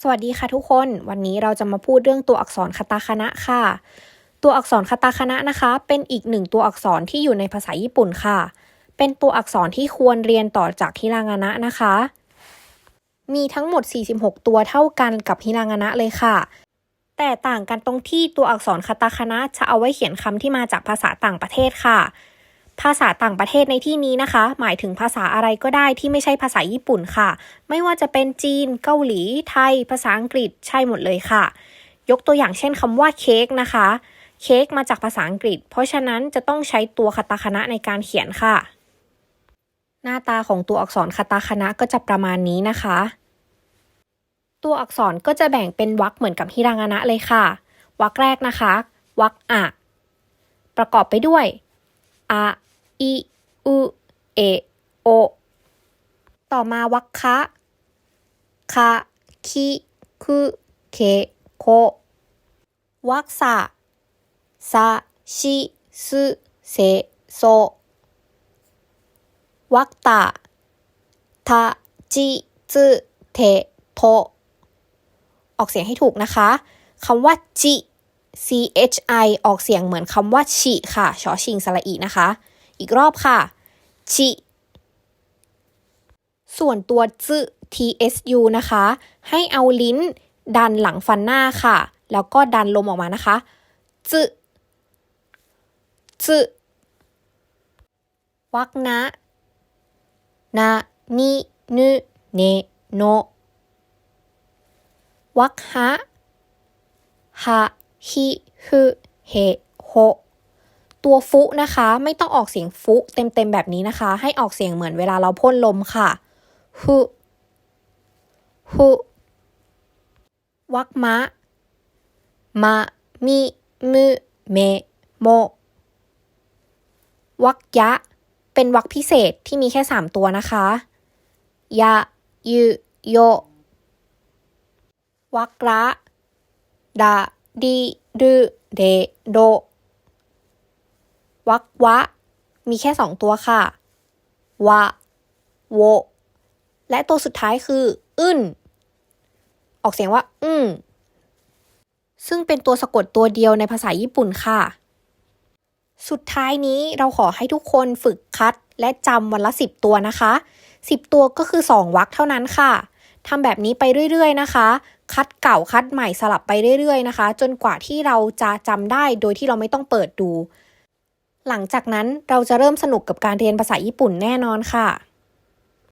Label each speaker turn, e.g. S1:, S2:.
S1: สวัสดีค่ะทุกคน วันนี้เราจะมาพูดเรื่องตัวอักษรคาตาคานะค่ะ ตัวอักษรคาตาคานะนะคะ เป็นอีกหนึ่งตัวอักษรที่อยู่ในภาษาญี่ปุ่นค่ะ เป็นตัวอักษรที่ควรเรียนต่อจากฮิรางานะนะคะ มีทั้งหมด 46 ตัวเท่ากันกับฮิรางานะเลยค่ะ แต่ต่างกันตรงที่ตัวอักษรคาตาคานะจะเอาไว้เขียนคำที่มาจากภาษาต่างประเทศค่ะ ภาษาต่างประเทศในที่นี้นะคะ หมายถึงภาษาอะไรก็ได้ที่ไม่ใช่ภาษาญี่ปุ่นค่ะ ไม่ว่าจะเป็นจีน เกาหลี ไทย ภาษาอังกฤษใช่หมดเลยค่ะ ยกตัวอย่างเช่นคำว่าเค้กนะคะ เค้กมาจากภาษาอังกฤษ เพราะฉะนั้นจะต้องใช้ตัวคาตาคานะในการเขียนค่ะ หน้าตาของตัวอักษรคาตาคานะก็จะประมาณนี้นะคะ ตัวอักษรก็จะแบ่งเป็นวรรคเหมือนกับฮิรางานะเลยค่ะวรรคแรกนะคะวรรคอะ ประกอบไปด้วยอะ อิอุเอโอต่อมาวรรคคะคะคิคุเคโควรรคสะซาชิสึเซโซวรรคตะทาจิจึเทโทออกเสียงให้ถูกนะคะคำว่าจิ C H I ออกเสียงเหมือนคำว่าชิค่ะ ชอชิงสระอีนะคะ อีกรอบค่ะ ชิ ส่วนตัวจึ T S U นะคะ ให้เอาลิ้น ดันหลังฟันหน้าค่ะ แล้วก็ดันลมออกมานะคะจึจึวักนะนานินุเนโนวักฮะฮะฮิฮึเฮโฮ ตัวฟุนะคะ ไม่ต้องออกเสียงฟุเต็มๆแบบนี้นะคะ ให้ออกเสียงเหมือนเวลาเราพ่นลมค่ะฮึฮึวักมะมะมิมุเมโมวักยะ เป็นวักพิเศษที่มีแค่3ตัวนะคะ ยะยุโยวักระดาดีดูเดโด วักวะ มีแค่สองตัวค่ะ วะ โว และตัวสุดท้ายคือ อึนออกเสียงว่าอึ้งซึ่งเป็นตัวสะกดตัวเดียวในภาษาญี่ปุ่นค่ะ สุดท้ายนี้เราขอให้ทุกคนฝึกคัดและจำวันละ 10 ตัวนะคะ 10 ตัวก็คือ 2 วรรคเท่านั้นค่ะทำแบบนี้ไปเรื่อย ๆ นะคะ คัดเก่าคัดใหม่สลับไปเรื่อย ๆ นะคะ จนกว่าที่เราจะจำได้โดยที่เราไม่ต้องเปิดดู หลังจากนั้นเราจะเริ่มสนุกกับการเรียนภาษาญี่ปุ่นแน่นอนค่ะ